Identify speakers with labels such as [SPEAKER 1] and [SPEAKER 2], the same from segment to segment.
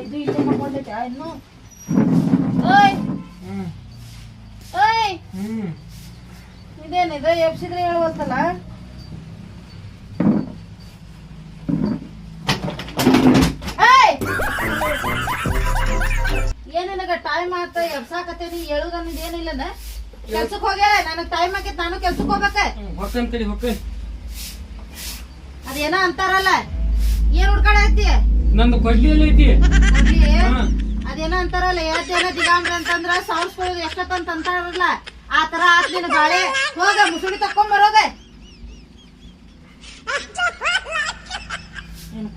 [SPEAKER 1] ಇದು ಇಲ್ಲೇ ಮಾಡ್ಕೊಂಡೈತೆ ಇನ್ನು ಓಯ್ ಓಯ್ ಇದೇನಿದೆ ಏಯ್! ಏನಿಲ್ಲ ಟೈಮ್ ಆತ ಎಬ್ಸಾಕತ್ತೇನಿ ಹೇಳುದನ್ನೋದು ಏನಿಲ್ಲನ ಕೆಲ್ಸಕ್ಕೆ ಹೋಗ್ಯಾರ ನನಗೆ ಟೈಮ್ ಆಕೈತ್ ನಾನು ಕೆಲ್ಸಕ್ಕೆ ಹೋಗ್ಬೇಕ
[SPEAKER 2] ಕಡಿ ಹೊಕ್ಕ
[SPEAKER 1] ಅದೇನೋ ಅಂತಾರಲ್ಲ, ಏನ್ ಹುಡ್ಕಾಡ ಐತಿ
[SPEAKER 2] ನಂದು ಕೊಡ್ಲಿ? ಎಲ್ಲ ಐತಿ.
[SPEAKER 1] ಅದೇನೋ ಅಂತಾರಲ್ಲ ಯಾತೇನ ದಿಗಾಂಬ್ರ ಅಂತಂದ್ರ ಸಾವ್ಸ್ಕೊಳ್ಳೋದು ಎಷ್ಟೊತ್ತಂತ ಅಂತಾರಲ್ಲ. ಆ ತರ ಆತ್ ನಿನ್ ಬಾಳೆ. ಹೋಗ ಮುಸುಳಿ ತಕೊಂಡ್ ಬರೋಗ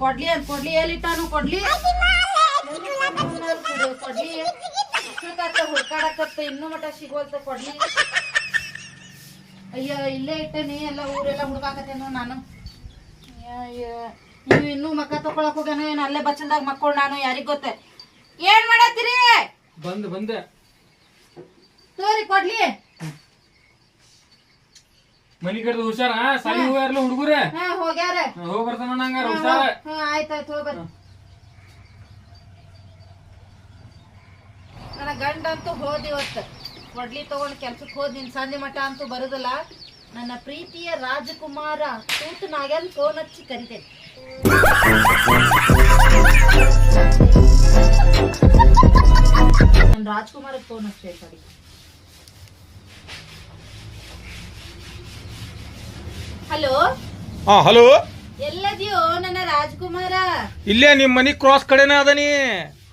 [SPEAKER 1] ಕೊಡ್ಲಿ ಅಂತ ಕೊಡ್ಲಿ? ಎಲ್ಲಿಟ್ಟಾನು ಕೊಡ್ಲಿ? ಕೊಡ್ಲಿ. ಹುಡ್ಕಾಡಕತ್ತ ಇನ್ನೂ ಮಟ ಸಿಗೋಲ್ತ ಕೊಡ್ಲಿ. ಅಯ್ಯೋ ಇಲ್ಲೇ ಇಟ್ಟೇನಿ ಎಲ್ಲ ಊರೆಲ್ಲ ಹುಡ್ಕಾಕತ್ತೇನೋ ನಾನು. ಅಯ್ಯೋ, ನೀವು ಇನ್ನೂ ಮಕ್ಕ ತಕೊಳಕ್ ಹೋಗ್ಯಾನ ಏನ್ ಅಲ್ಲೇ ಬಚ್ಚಲ್ದಾಗ ಮಕ್ಕಳು ನಾನು ಯಾರಿಗ್ ಗೊತ್ತ? ಏನ್ ಮಾಡತ್ತೀರಿ?
[SPEAKER 2] ಬಂದ್ ಬಂದೆ.
[SPEAKER 1] ತೋರಿ ಕೊಡ್ಲಿ.
[SPEAKER 2] ಮನಿ ಕಡೆದು ಹುಷಾರ? ಸಾಲಿ ಹೋಗ್ಯಾರಲ್ಲ ಹುಡುಗರೇ?
[SPEAKER 1] ಹಾ ಹೋಗ್ಯಾರ.
[SPEAKER 2] ಹೋಗ್ ಬರ್ತಾನ ಹುಷಾರ.
[SPEAKER 1] ಹಾ ಆಯ್ತಾಯ್ತು ಹೋಗ್ಬರ್ರಿ ನನ್ನ ಗಂಡ ಅಂತೂ ಹೋದ್ ಇವತ್ತು ಕೊಡ್ಲಿ ತಗೊಂಡ್ ಕೆಲ್ಸಕ್ಕೆ ಹೋದ್ ನಿನ್ ಸಂಜೆ ಮಠ ಅಂತೂ ಬರುದಿಲ್ಲ. ನನ್ನ ಪ್ರೀತಿಯ ರಾಜಕುಮಾರ ತೂತು ನಾಗನ್ ಫೋನ್ ಹಚ್ಚಿ ಕರಿತೇನೆ. ನನ್ನ ರಾಜ್ಕುಮಾರ್ ಫೋನ್ ಹಚ್ಚಿ ಸರಿ. ಹಲೋ
[SPEAKER 3] ಹಾ ಹಲೋ
[SPEAKER 1] ಎಲ್ಲದಿಯೋ ನನ್ನ ರಾಜ್ಕುಮಾರ?
[SPEAKER 3] ಇಲ್ಲೇ ನಿಮ್ ಮನಿ ಕ್ರಾಸ್ ಕಡೆನೇ ಅದನಿ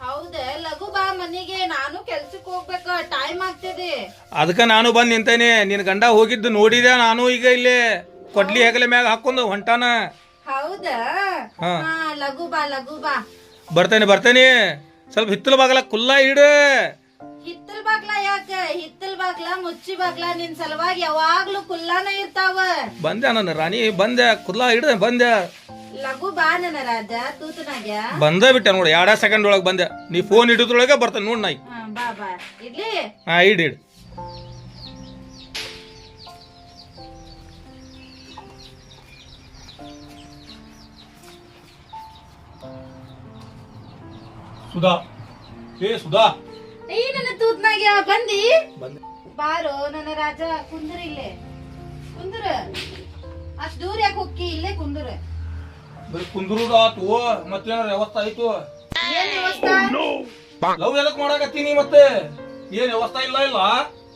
[SPEAKER 1] ಹೌದ ಲಘು ಬಾ ಮನೆಗೆ. ನಾನು ಕೆಲ್ಸಕ್ಕೆ ಹೋಗ್ಬೇಕ ಟೈಮ್ ಆಗ್ತದೆ.
[SPEAKER 3] ಅದಕ್ಕ ನಾನು ಬಂದ್ ನಿಂತೇನೆ. ನಿನ್ ಗಂಡ ಹೋಗಿದ್ದು ನೋಡಿದೆ ನಾನು ಈಗ ಇಲ್ಲೇ. ಕೊಡ್ಲಿ ಹೆಗಲ ಮ್ಯಾಗ ಹಾಕೊಂಡು ಹೊಂಟಾನ.
[SPEAKER 1] ಹೌದಾ?
[SPEAKER 3] ಹಾ.
[SPEAKER 1] ಹಾ ಲಘು ಬಾ ಲಘು ಬಾ.
[SPEAKER 3] ಬರ್ತೇನೆ ಬರ್ತೇನೆ. ಸ್ವಲ್ಪ ಹಿತ್ತಲ ಬಾಗ್ಲ ಕುಲ್ಲ ಇಡು.
[SPEAKER 1] ಹಿತ್ತಲ ಬಾಗ್ಲ ಯಾಕ? ಹಿತ್ತಲ ಬಾಗ್ಲ ಮುಚ್ಚಿ ಬಾಗ್ಲ ನಿನ್ ಸಲುವಾಗಿ ಯಾವಾಗ್ಲೂ ಕುಲ್ಲಾನ ಇರ್ತಾವ.
[SPEAKER 3] ಬಂದೆ ನನ್ನ ರಾಣಿ ಬಂದೆ. ಕುಲ್ಲ ಇಡ ಬಂದೆ.
[SPEAKER 1] ಲಘು ಬಾ ನನ್ನ ರಾಜ ತೂತನಾಗ.
[SPEAKER 3] ಬಂದ ಬಿಟ್ಟೆ ನೋಡಿ ಎರಡ ಸೆಕೆಂಡ್ ಒಳಗೆ ಬಂದೆ. ನೀ ಫೋನ್ ಹಿಡಿದ್ರೊಳಗೆ ಬರ್ತೇನೆ ನೋಡ್ ನಾಯಿ.
[SPEAKER 1] ಹಾ ಬಾ ಬಾ. ಇಡ್ಲಿ?
[SPEAKER 3] ಹಾ ಇಡ್ ಇಡ್. ಸುಧಾ. ಏ ಸುಧಾ.
[SPEAKER 1] ಈ ನನ್ನ ತೂತ್ನಾಗ್ಯ ಬಂದಿ?
[SPEAKER 3] ಬಂದೆ.
[SPEAKER 1] ಬಾರೋ ನನ್ನ ರಾಜ ಕುಂದ್ರ ಇಲ್ಲೇ. ಕುಂದ್ರ. ಅಷ್ಟ್ ದೂರ ಯಾಕೆ ಹೋಗಿ ಇಲ್ಲೇ ಕುಂದ್ರ.
[SPEAKER 3] ಬರೀ ಕುಂದ್ರುದ ಆತು ಮತ್ತೇನಾರ ವ್ಯವಸ್ಥೆ ಆಯ್ತು?
[SPEAKER 1] ಏನ್ ವ್ಯವಸ್ಥೆ?
[SPEAKER 3] ಲವ್ ಎದಕ್ ಮಾಡಾಕತ್ತೀನಿ ಮತ್ತೆ? ಏನ್ ವ್ಯವಸ್ಥೆ ಇಲ್ಲ ಇಲ್ಲ?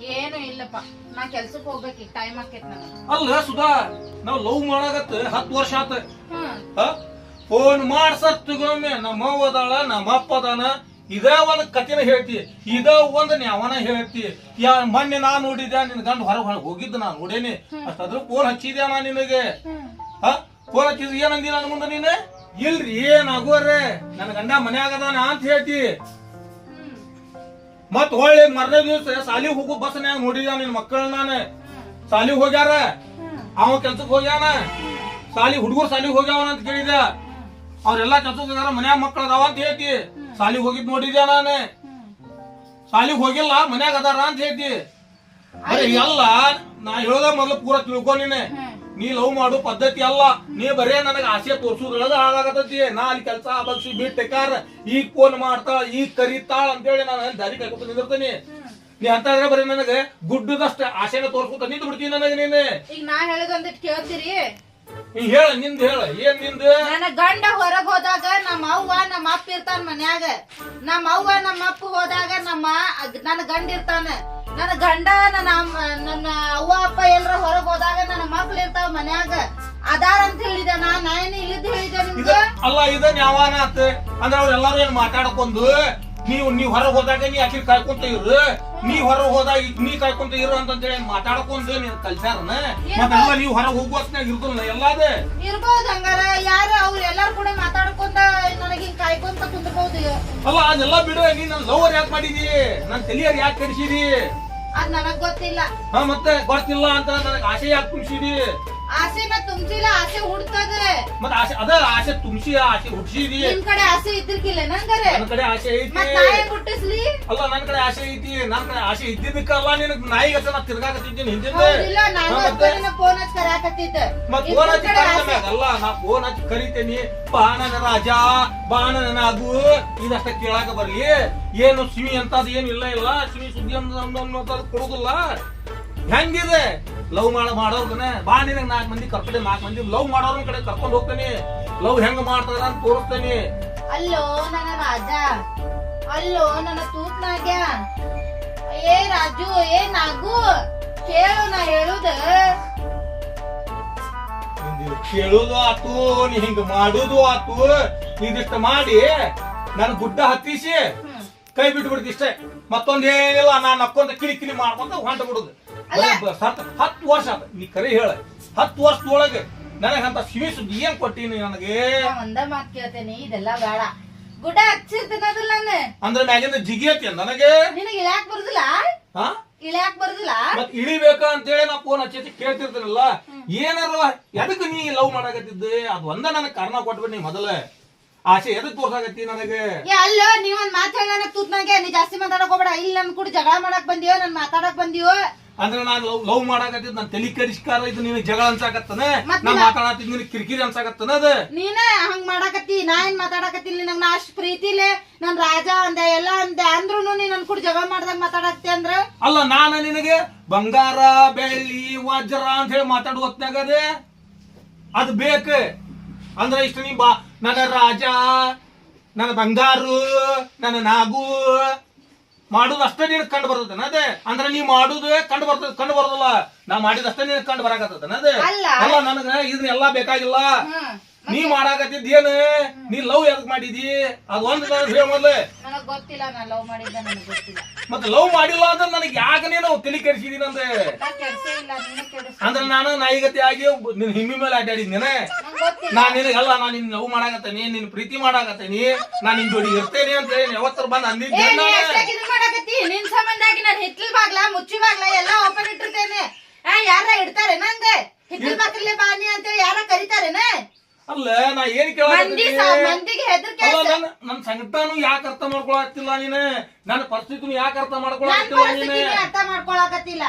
[SPEAKER 1] ಏನು ಇಲ್ಲಪ್ಪ. ನಾ ಕೆಲ್ಸಕ್ಕೆ ಹೋಗ್ಬೇಕು ಟೈಮ್ ಆಕೇತ್ ನನಗೆ.
[SPEAKER 3] ಅಲ್ಲ ಸುಧಾ ನಾವ್ ಲವ್ ಮಾಡಾಕತ್ತ ಹತ್ತು ವರ್ಷ ಆತ.
[SPEAKER 1] ಹ್ಮ್.
[SPEAKER 3] ಫೋನ್ ಮಾಡ್ಸತ್ತಿಗೊಮ್ಮೆ ನಮ್ಮ ಅವ್ವ ಅದಾಳ ನಮ್ಮ ಅಪ್ಪ ಅದಾನ ಇದ ಒಂದ್ ಕಥೆನ ಹೇಳ್ತಿ. ಇದ ಒಂದು ನ್ಯಾವನ ಹೇಳ್ತಿ. ಯಾ ಮೊನ್ನೆ ನಾ ನೋಡಿದ್ದೆ ನಿನ್ ಗಂಡ ಹೊರಗೆ ಹೋಗಿದ್ದ ನಾ ನೋಡೇನಿ. ಅಷ್ಟಾದ್ರೂ ಫೋನ್ ಹಚ್ಚಿದ್ಯಾ ನಾ ನಿನಗೆ? ಹ? ಫೋನ್ ಹಚ್ಚಿದ್ ಏನಂದಿ ನನ್ ಮುಂದೆ ನೀನು? ಇಲ್ರಿ ಏನ್ ಆಗೋರ್ರೆ ನನ್ ಗಂಡ ಮನ್ಯಾಗ ಅದಾನ ಅಂತ ಹೇಳ್ತಿ. ಮತ್ ಹೊಳ್ಳಿ ಮರ್ನೇ ದಿವಸ ಸಾಲಿ ಹೋಗು ಬಸ್ನ್ಯಾಗ ನೋಡಿದ ನಿನ್ ಮಕ್ಕಳನ್ನ ನಾನು? ಸಾಲಿ ಹೋಗ್ಯಾರ? ಅವ ಕೆಲ್ಸಕ್ಕೆ ಹೋಗ್ಯಾನ? ಸಾಲಿ ಹುಡುಗರು ಸಾಲಿ ಹೋಗ್ಯಾವನ ಅಂತ ಕೇಳಿದ ಅವ್ರೆಲ್ಲಾ ಹೋಗ್ಯಾರ ಮನ್ಯಾಗ ಮಕ್ಳ ಅದಾವ ಅಂತ ಹೇಳ್ತಿ. ಸಾಲಿಗೆ ಹೋಗಿದ್ ನೋಡಿದ್ಯಾ ನಾನು? ಸಾಲಿಗೆ ಹೋಗಿಲ್ಲ ಮನ್ಯಾಗ ಅದಾರ ಅಂತ ಹೇಳ್ತಿ. ಅರೆ ಎಲ್ಲ ನಾ ಹೇಳೋದ ಮೊದ್ಲು ಪೂರ ತಿಳ್ಕೊ ನೀನೆ. ನೀ ಲವ್ ಮಾಡು ಪದ್ಧತಿ ಅಲ್ಲ. ನೀ ಬರೇ ನನಗ ಆಸೆ ತೋರ್ಸುದ್ರೊಳಗ ಹಾಳಾಗತೈತಿ. ನಾ ಅಲ್ಲಿ ಕೆಲಸ ಬಗ್ಸಿ ಬಿಟ್ಟೆಕಾರ ಈಗ ಫೋನ್ ಮಾಡ್ತಾಳ ಈಗ ಕರೀತಾಳ ಅಂತೇಳಿ ನಾನು ಅಲ್ಲಿ ದಾರಿ ಕಾಯ್ಕೊತ ನಿಂದಿರ್ತೀನಿ. ನೀ ಅಂತ ಅಂದ್ರೆ ಬರೀ ನನಗೆ ಗುಡ್ಡದಷ್ಟ ಆಸೆನ ತೋರ್ಸ್ಕೊತ ನಿಂತು ಬಿಡ್ತೀನಿ ನನಗೆ ನೀನೆ.
[SPEAKER 1] ಈಗ ನಾ ಹೇಳೋದೊಂದಿಟ್ ಕೇಳ್ತೀರಿ?
[SPEAKER 3] ನೀ ಹೇಳ ನಿಂದ ಹೇಳ. ಏನ್ನಿಂದ?
[SPEAKER 1] ನನ್ನ ಗಂಡ ಹೊರಗ್ ಹೋದಾಗ ನಮ್ಮ ಅವ್ವ ನಮ್ಮ ಅಪ್ಪ ಇರ್ತಾನ ಮನ್ಯಾಗ. ನಮ್ಮ ಅವ್ವ ನಮ್ಮ ಅಪ್ಪ ಹೋದಾಗ ನಮ್ಮ ನನ್ನ ಗಂಡ ಇರ್ತಾನ. ನನ್ನ ಗಂಡ ನನ್ನ ಅಮ್ಮ- ನನ್ನ ಅವ್ವ ಅಪ್ಪ ಎಲ್ರ ಹೊರಗ್ ಹೋದಾಗ ನನ್ನ ಮಕ್ಳು ಇರ್ತಾವ ಮನ್ಯಾಗ. ಅದಾರ ಅಂತ ಹೇಳಿದೆ ನಾ ನಾಯನ ಇಲ್ಲಿದ್ದು ಹೇಳಿದೆ ನಿಮ್ಗೆ?
[SPEAKER 3] ಅಲ್ಲ ಇದನ್ ಯಾವಾನ ಆತ? ಅಂದ್ರೆ ಅವ್ರೆಲ್ಲಾರು ಏನ್ ಮಾತಾಡ್ಕೊಂಡು ನೀವು ನೀವ್ ಹೊರಗೆ ಹೋದಾಗ ನೀ ಆಕಿ ಕಾಯ್ಕೊಂತ ಇರು. ನೀ ಹೊರಗೆ ಹೋದಾಗ ನೀ ಕಾಯ್ಕೊಂತ ಇರು ಅಂತಂತೇಳಿ ಮಾತಾಡ್ಕೊಂಡು ನೀನ್ ಕಲ್ಸ್ಯಾರನ? ಮತ್ತೆಲ್ಲ ನೀವು ಹೊರಗೆ ಹೋಗುವತ್ನಾಗ ಇರ್ತಲ್ಲ ಎಲ್ಲಾದ.
[SPEAKER 1] ಇರ್ಬೋದು ಹಂಗಾರ. ಯಾರು ಅವ್ರ ಎಲ್ಲಾರು ಕೂಡ ಮಾತಾಡ್ಕೊಂತ ನನಗೆ ಹಿಂಗ್ ಕಾಯ್ಕೊಂತ ಕುಂದ್ರಬಹುದು
[SPEAKER 3] ಅಲ್ಲ ಅದೆಲ್ಲ ಬಿಡು. ನೀ ನನ್ ಲವರ್ ಯಾಕೆ ಮಾಡಿದಿ? ನನ್ ತಲಿಯರ್ ಯಾಕೆ ಕಡಿಸಿದಿ?
[SPEAKER 1] ಅದ್ ನನಗ್ ಗೊತ್ತಿಲ್ಲ.
[SPEAKER 3] ಹಾ ಮತ್ತೆ ಗೊತ್ತಿಲ್ಲ ಅಂತ ನನಗೆ ಆಸೆ ಯಾಕೆ ತುಂಬಿಸಿದಿ?
[SPEAKER 1] ಆಸೆನ ತುಂಬಿಲ್ಲ ಆಸೆ ಹುಡ್ತದ
[SPEAKER 3] ಮತ್ ಆಸೆ ಅದ ಆಸೆ ತುಂಬಿಸಿ ಆಸೆ ಹುಡ್ಸಿದಿ.
[SPEAKER 1] ನಿಮ್ ಕಡೆ ಆಸೆ ಇದ್ದಿರ್ಕಿಲ್ಲ ನಂಗರೆ.
[SPEAKER 3] ನನ್ ಕಡೆ ಆಸೆ
[SPEAKER 1] ಮತ್
[SPEAKER 3] ಐತಿ.
[SPEAKER 1] ನಾ ನಾಯಿ ಹುಟ್ಟಿಸ್ಲಿ.
[SPEAKER 3] ಅಲ್ಲ ನನ್ ಕಡೆ ಆಸೆ ಐತಿ. ನನ್ ಕಡೆ ಆಸೆ ಇದ್ದಿದ್ದಕ್ಕಲ್ಲ ನಿನಗ್ ನಾಯಿ ಗತ ನಾ ತಿರ್ಗಾಕತ್ತಿದ್ದೀನಿ ಹಿಂದಿಂದ
[SPEAKER 1] ಇಲ್ಲ ನಾನು
[SPEAKER 3] ಹಾ,
[SPEAKER 1] ಫೋನ್ ಹಚ್ಚಿ ಕರ್ಯಾಕತ್ತಿದ್ದೆ
[SPEAKER 3] ಮತ್ ಫೋನ್ ಹಚ್ಚಿ
[SPEAKER 1] ಆಸೆ-
[SPEAKER 3] ಮ್ಯಾಗ ಅಲ್ಲ ನಾ ಫೋನ್ ಹಚ್ಚಿ ಕರಿತೇನಿ. ಬಾಣನ ರಾಜ ಬಾಣನ ಅದು ಇದಷ್ಟ ಕೇಳಾಕ ಬರ್ಲಿ. ಏನು ಸಿಮಿ ಅಂತದ್ ಏನು ಇಲ್ಲ ಇಲ್ಲ. ಸಿಮಿ ಸುದ್ದಿ ಅನ್ನೋದು ಕೊಡುದಿಲ್ಲ. ಹೆಂಗಿದೆ? ಲವ್ ಮಾಡ ಮಾಡೋರ್ಗನ ಬಾ ನಿನಗೆ ನಾಲ್ಕು ಮಂದಿ ಕರ್ಕೊಂಡೆ ನಾಲ್ಕು ಮಂದಿ ಲವ್ ಮಾಡೋರ್ ಕಡೆ ಕರ್ಕೊಂಡು ಹೋಗ್ತೇನೆ. ಲವ್ ಹೆಂಗ್ ಮಾಡ್ತಾರ ಅಂತ ತೋರಿಸ್ತೇನೆ.
[SPEAKER 1] ಅಲ್ಲೋ ನನ್ನ ರಾಜ. ಅಲ್ಲೋ ನನ್ನ ತೂತ್ನಾಗ್ಯ. ಏ ರಾಜು ಏ ನಾಗು ಕೇಳು ನಾ ಹೇಳುದ.
[SPEAKER 3] ಕೇಳುದು ಆತು ನೀ ಹಿಂಗ ಮಾಡುದು ಆತು. ಇದಿಷ್ಟ ಮಾಡಿ ನನ್ ಗುಡ್ಡ ಹತ್ತಿಸಿ ಕೈ ಬಿಟ್ಟು ಬಿಡುದು ಇಷ್ಟೇ ಮತ್ತೊಂದೇನಿಲ್ಲ ನಾನು ನಕ್ಕೊಂತ ಕಿಲಿ ಕಿಲಿ ಮಾಡ್ಕೊಂತ ಹೊಂಟ ಬಿಡುದು ಸತ್ ಹತ್ತು ವರ್ಷ ಆತ. ನೀ ಕರೆ ಹೇಳ. ಹತ್ತು ವರ್ಷದೊಳಗೆ ನನಗೆ ಅಂತ ಸಿಮಿ ಸುದ್ದಿ ಏನ್ ಕೊಟ್ಟಿನಿ ನನಗೆ?
[SPEAKER 1] ಒಂದ ಮಾತ್ ಕೇಳ್ತೇನೆ ಇದೆಲ್ಲ ಬೇಡ. ಗುಡ್ಡ ಹಚ್ಚಿರ್ತೇನದಿಲ್ಲ ನಾನು.
[SPEAKER 3] ಅಂದ್ರೆ ಮ್ಯಾಗಿಂದ ಜಿಗಿಯತ್ತೆ ನನಗೆ?
[SPEAKER 1] ನಿನಗೆ ಇಳ್ಯಾಕ್ ಬರುದಿಲ್ಲ?
[SPEAKER 3] ಹಾ?
[SPEAKER 1] ಇಳ್ಯಾಕ್ ಬರುದಿಲ್ಲ?
[SPEAKER 3] ಮತ್ ಇಳಿಬೇಕ ಅಂತೇಳಿ ನಾ ಫೋನ್ ಹಚ್ಚಿ ಕೇಳ್ತಿರ್ತೀರಲ್ಲ ಏನಾರ ಎದಕ್ ನೀ ಲವ್ ಮಾಡಾಕತ್ತಿದ್ದೆ? ಅದು ಒಂದ ನನಗೆ ಕಾರಣ ಕೊಟ್ಬಿಟ್ಟು ನೀ ಮೊದಲ. ಆಸೆ ಎದಕ್ ತೋರ್ಸಾಕತ್ತಿ ನನಗೆ?
[SPEAKER 1] ಅಲ್ಲ ನೀವ್ ಒಂದ್ ಮಾತ್ ಹೇಳ ನನಗ್ ತೂತ್ನಾಗೆ. ನೀ ಜಾಸ್ತಿ ಮಾತಾಡಕ್ ಹೋಗ್ಬೇಡ. ಇಲ್ಲಿ ನನ್ ಕೂಡ ಜಗಳ ಮಾಡಕ್ ಬಂದಿಯೋ ನನ್ ಮಾತಾಡಕ್ ಬಂದಿಯೋ?
[SPEAKER 3] ಅಂದ್ರೆ ನಾನು ಲವ್ ಲವ್ ಮಾಡಾಕತ್ತಿದ್ ನನ್ ತಲಿ ಕರಿಸ್ಕಾರ ಇದು ನಿನಗೆ ಜಗಳ ಅನ್ಸಾಕತ್ತನ?
[SPEAKER 1] ನಾನು
[SPEAKER 3] ನಾ ಮಾತಾಡತ್ತಿದ್ ನಿನಗೆ ಕಿರಿಕಿರಿ ಅನ್ಸಾಕತ್ತನ ಅದ?
[SPEAKER 1] ನೀನ ಹಂಗ್ ಮಾಡಾಕತ್ತಿ ನಾ ಏನ್ ಮಾತಾಡಕತ್ತಿಲ್ಲ ನಂಗೆ ನಾ ಅಷ್ಟು ಪ್ರೀತಿಲೆ ನನ್ ರಾಜ ಅಂದೆ ಎಲ್ಲ ಅಂದೆ ಅಂದ್ರುನು ನೀ ನನ್ ಕೂಡ ಜಗಳ ಮಾಡ್ದಾಗ ಮಾತಾಡತ್ತೆ ಅಂದ್ರೆ?
[SPEAKER 3] ಅಲ್ಲ ನಾನು ನಿನಗೆ ಬಂಗಾರ ಬೆಳ್ಳಿ ವಜ್ರ ಅಂತ ಹೇಳಿ ಮಾತಾಡುವ ಹೊತ್ನ್ಯಾಗ ಅದೇ? ಅದು ಬೇಕು? ಅಂದ್ರೆ ಇಷ್ಟ ನೀ ಬಾ ನನ್ನ ರಾಜ ನನ್ನ ಬಂಗಾರು ನನ್ನ ನಾಗು ಮಾಡುದು ಅಷ್ಟೇ ನಿನಗೆ ಕಂಡು ಬರ್ತದೆ ಅದೇ. ಅಂದ್ರೆ ನೀ ಮಾಡುದು ಕಂಡು ಬರ್ತದೆ ಕಂಡು ಬರೋದಲ್ಲ. ನಾ ಮಾಡಿದಷ್ಟೇ ನಿನಗೆ ಕಂಡು ಬರಾಕತ್ತದ ಅದೇ.
[SPEAKER 1] ಅಲ್ಲ.
[SPEAKER 3] ನನಗ ಇದನ್ನೆಲ್ಲ ಬೇಕಾಗಿಲ್ಲ. ನೀ ಮಾಡಾಕತ್ತಿದ್ ಏನು? ನೀ ಲವ್ ಎದಕ್ ಮಾಡಿದಿ? ಅದ್ ಒಂದ್ ಹೇಳ ಮೊದ್ಲು.
[SPEAKER 1] ನನಗ್ ಗೊತ್ತಿಲ್ಲ ನಾ ಲವ್ ಮಾಡಿದ್ದ ನನಗ್ ಗೊತ್ತಿಲ್ಲ.
[SPEAKER 3] ಮತ್ತೆ ಲವ್ ಮಾಡಿಲ್ಲ ಅಂದ್ರೆ ನನಗೆ ಯಾಕ ನೀನು ತಲೆ ಕೆಡಿಸಿದೀನಿ ಅಂದ್ರೆ
[SPEAKER 1] ನಾ ಕೆಡ್ಸೇ ಇಲ್ಲ ನೀನು ಕೆಡಿಸ್.
[SPEAKER 3] ಅಂದ್ರೆ ನಾನು ನಾಯಿಗತಿ ಆಗಿ ನಿನ್ ಹಿಮ್ಮಿ ಮೇಲೆ ಆಟಾಡಿದ್ನೇನೆ
[SPEAKER 1] ನಂಗ್ ಗೊತ್ತಿಲ್ಲ.
[SPEAKER 3] ನಾನ್ ನಿನಗಲ್ಲ ನಾನ್ ನಿನ್ ಲವ್ ಮಾಡಾಕತ್ತೇನಿ ನಿನ್ ಪ್ರೀತಿ ಮಾಡಾಕತ್ತೇನಿ ನಾನ್ ನಿನ್ ಜೋಡಿ ಇರ್ತೇನೆ ಅಂತ ಹೇಳಿ ಯಾವತ್ತರ ಬಂದ್
[SPEAKER 1] ಏ
[SPEAKER 3] ಅಂದಿದ್ದೆ
[SPEAKER 1] ನೀ
[SPEAKER 3] ನಾನು.
[SPEAKER 1] ಎಷ್ಟಾಗಿ ಇದನ್ ಮಾಡಾಕತ್ತಿ? ನಿನ್ ಸಂಬಂಧಾಗಿ ನಾನ್ ಹಿತ್ಲ್ ಬಾಗ್ಲ ಮುಚ್ಚಿ ಬಾಗ್ಲ ಎಲ್ಲ ಓಪನ್ ಇಟ್ಟಿರ್ತೇನೆ. ಆ ಯಾರ ಇಡ್ತಾರೆ ನಂಗೆ ಹಿತ್ತಲ್ ಬಾಗ್ಲೇ ಬಾನಿ ಅಂತೇಳಿ ಯಾರ ಕರಿತಾರೇನ?
[SPEAKER 3] ಅಲ್ಲ ನಾ ಏನ್ ಅಲ್ಲ ನನ್ ಸಂಕಟನು ಯಾಕೆ ಅರ್ಥ ಮಾಡ್ಕೊಳತ್ತಿಲ್ಲ ನೀನ್? ನನ್ನ ಪರಿಸ್ಥಿತಿನು ಯಾಕೆ ಅರ್ಥ ಮಾಡ್ಕೊಳತ್ತಿಲ್ಲ ನೀನು?
[SPEAKER 1] ಅರ್ಥ ಮಾಡ್ಕೊಳಕತ್ತಿಲ್ಲ.